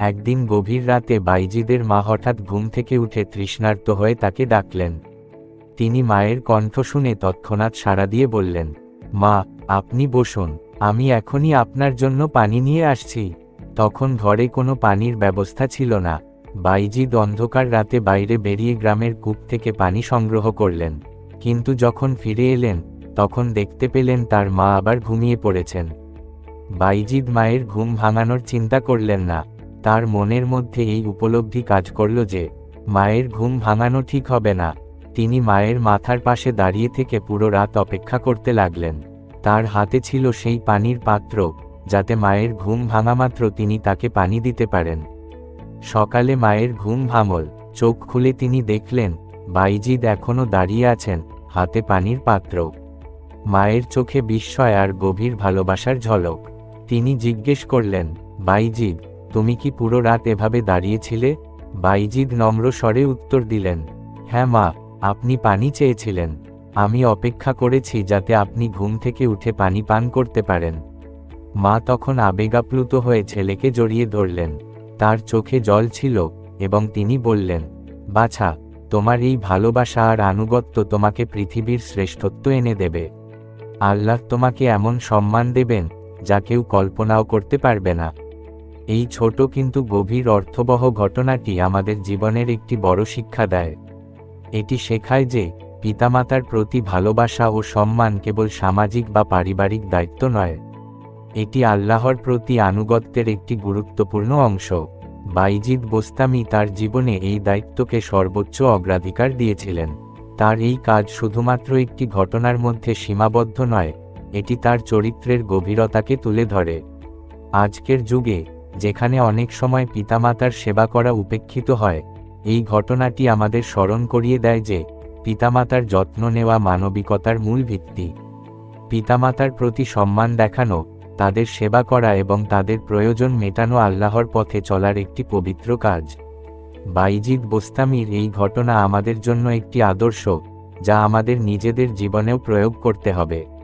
একদিন গভীর রাতে বাইজিদের মা হঠাৎ ঘুম থেকে উঠে তৃষ্ণার্ত হয়ে তাকে ডাকলেন। তিনি মায়ের কণ্ঠ শুনে তৎক্ষণাৎ সাড়া দিয়ে বললেন, মা, আপনি বসুন, আমি এখনই আপনার জন্য পানি নিয়ে আসছি। তখন ঘরে কোনো পানির ব্যবস্থা ছিল না। বাইজিদ অন্ধকার রাতে বাইরে বেরিয়ে গ্রামের কূপ থেকে পানি সংগ্রহ করলেন। কিন্তু যখন ফিরে এলেন, তখন দেখতে পেলেন তার মা আবার ঘুমিয়ে পড়েছেন। বাইজিদ মায়ের ঘুম ভাঙানোর চিন্তা করলেন না। তার মনের মধ্যে এই উপলব্ধি কাজ করল যে, মায়ের ঘুম ভাঙানো ঠিক হবে না। তিনি মায়ের মাথার পাশে দাঁড়িয়ে থেকে পুরো রাত অপেক্ষা করতে লাগলেন। তার হাতে ছিল সেই পানির পাত্র, যাতে মায়ের ঘুম ভাঙা মাত্র তিনি তাকে পানি দিতে পারেন। সকালে মায়ের ঘুম ভাঙল, চোখ খুলে তিনি দেখলেন, বাইজিদ এখনও দাঁড়িয়ে আছেন, হাতে পানির পাত্র। মায়ের চোখে বিস্ময় আর গভীর ভালোবাসার ঝলক। তিনি জিজ্ঞেস করলেন, বাইজিদ তুমি কি পুরো রাত এভাবে দাঁড়িয়েছিলে? বাইজিদ নম্র স্বরে উত্তর দিলেন হ্যাঁ মা, আপনি পানি চেয়েছিলেন। আমি অপেক্ষা করেছি যাতে আপনি ঘুম থেকে উঠে পানি পান করতে পারেন। মা তখন আবেগাপ্লুত হয়ে ছেলেকে জড়িয়ে ধরলেন। তার চোখে জল ছিল এবং তিনি বললেন, বাছা, তোমার এই ভালোবাসা আর আনুগত্য তোমাকে পৃথিবীর শ্রেষ্ঠত্ব এনে দেবে। আল্লাহ তোমাকে এমন সম্মান দেবেন যা কেউ কল্পনাও করতে পারবে না। এই ছোট কিন্তু গভীর অর্থবহ ঘটনাটি আমাদের জীবনের একটি বড় শিক্ষা দেয়। এটি শেখায় যে, পিতামাতার প্রতি ভালোবাসা ও সম্মান কেবল সামাজিক বা পারিবারিক দায়িত্ব নয়। এটি আল্লাহর প্রতি আনুগত্যের একটি গুরুত্বপূর্ণ অংশ। বাইজিদ বোস্তামি তার জীবনে এই দায়িত্বকে সর্বোচ্চ অগ্রাধিকার দিয়েছিলেন। তার এই কাজ শুধুমাত্র একটি ঘটনার মধ্যে সীমাবদ্ধ নয়, এটি তার চরিত্রের গভীরতাকে তুলে ধরে। আজকের যুগে যেখানে অনেক সময় পিতামাতার সেবা করা উপেক্ষিত হয়, এই ঘটনাটি আমাদের স্মরণ করিয়ে দেয় যে, পিতামাতার যত্ন নেওয়া মানবিকতার মূল ভিত্তি। পিতামাতার প্রতি সম্মান দেখানো, তাদের সেবা করা এবং তাদের প্রয়োজন মেটানো আল্লাহর পথে চলার একটি পবিত্র কাজ। বাইজিদ বোস্তামির এই ঘটনা আমাদের জন্য একটি আদর্শ, যা আমাদের নিজেদের জীবনেও প্রয়োগ করতে হবে।